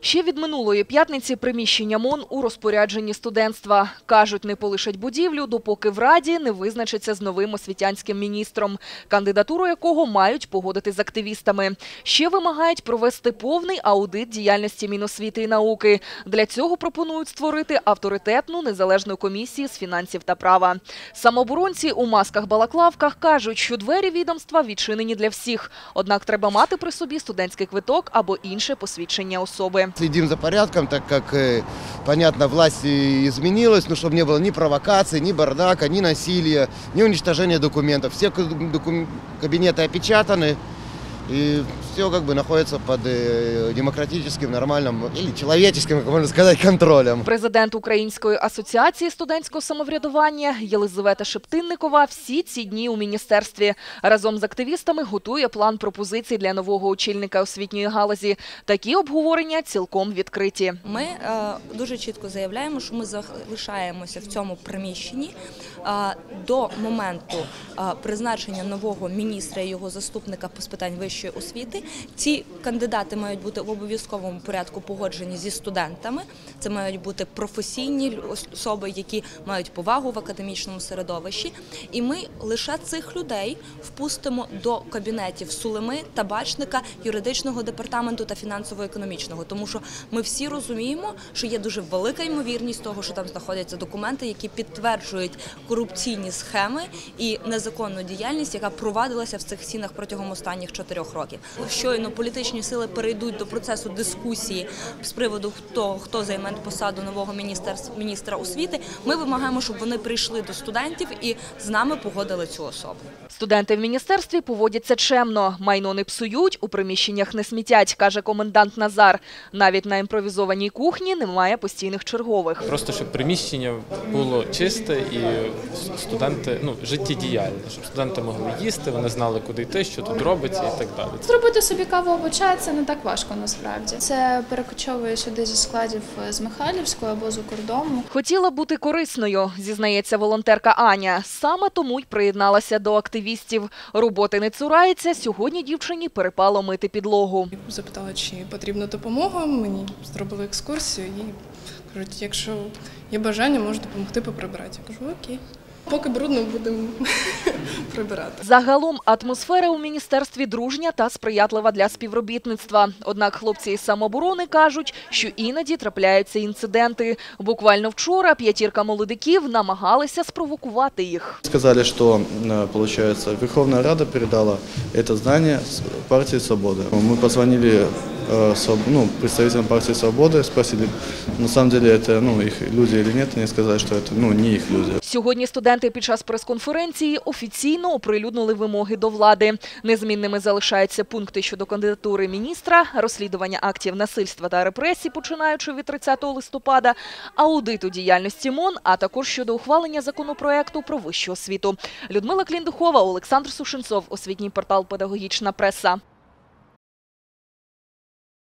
Ще від минулої п'ятниці приміщення МОН у розпорядженні студентства. Кажуть, не полишать будівлю, допоки в Раді не визначаться з новим освітянським міністром, кандидатуру якого мають погодити з активістами. Ще вимагають провести повний аудит діяльності Міносвіти і науки. Для цього пропонують створити авторитетну незалежну комісію з фінансів та права. Самооборонці у масках-балаклавках кажуть, що двері відомства відчинені для всіх. Однак треба мати при собі студентський квиток або інше посвідчення особи. Следим за порядком, так как, э, понятно, власть и изменилась, но чтобы не было ни провокаций, ни бардака, ни насилия, ни уничтожения документов. Все кабинеты опечатаны, и все как бы находится под э, демократическим, нормальным или человеческим, как можно сказать, контролем. Президент Української асоціації студентського самоврядування Єлизавета Шептинникова всі ці дні у міністерстві разом з активістами готує план пропозицій для нового очільника освітньої галузі. Такі обговорення цілком відкриті. Ми е, дуже чітко заявляємо, що ми залишаємося в цьому приміщенні е, до моменту е, призначення нового міністра і його заступника по з питань вищої освіти. Ці кандидати мають бути в обов'язковому порядку погоджені зі студентами. Це мають бути професійні особи, які мають повагу в академічному середовищі. І ми лише цих людей впустимо до кабінетів Сулеми, табачника, юридичного департаменту та фінансово-економічного, тому що ми всі розуміємо, що є дуже велика ймовірність того, що там знаходяться документи, які підтверджують корупційні схеми і незаконну діяльність, яка провадилася в цих стінах протягом останніх чотирьох років. Щойно політичні сили перейдуть до процесу дискусії з приводу того, хто займе посаду нового міністра, міністра освіти. Ми вимагаємо, щоб вони прийшли до студентів і з нами погодили цю особу. Студенти в міністерстві поводяться чемно. Майно не псують, у приміщеннях не смітять, каже комендант Назар. Навіть на імпровізованій кухні немає постійних чергових. Просто щоб приміщення було чисте і студенти ну життєдіяльне, щоб студенти могли їсти, вони знали, куди йти, що тут робиться і так далі. Зробити собі каву або чай це не так важко насправді. Це перекочовує сюди зі складів з Михайлівського або з Укрдому. Хотіла бути корисною, зізнається волонтерка Аня. Саме тому й приєдналася до активістів. Роботи не цурається. Сьогодні дівчині перепало мити підлогу. Запитала, чи потрібна допомога. Мені зробили екскурсію і кажуть, якщо є бажання, можу допомогти поприбирати. Я кажу, окей. Поки брудно будемо прибирати. Загалом атмосфера у міністерстві дружня та сприятлива для співробітництва. Однак хлопці із самооборони кажуть, що іноді трапляються інциденти. Буквально вчора п'ятірка молодиків намагалися спровокувати їх. Сказали, что, э, получается, Верховная Рада передала это здание с- партии «Свобода». Мы позвонили э, своб- ну, представителям партии «Свободы», спросили, на самом деле это ну, их люди или нет. Они сказали, что это ну, не их люди. Сьогодні студенти під час прес-конференції офіційно оприлюднили вимоги до влади. Незмінними залишаються пункти щодо кандидатури міністра, розслідування актів насильства та репресій, починаючи від 30 листопада, аудиту діяльності МОН, а також щодо ухвалення законопроекту про вищу освіту. Людмила Кліндухова, Олександр Сушенцов, освітній портал «Педагогічна преса».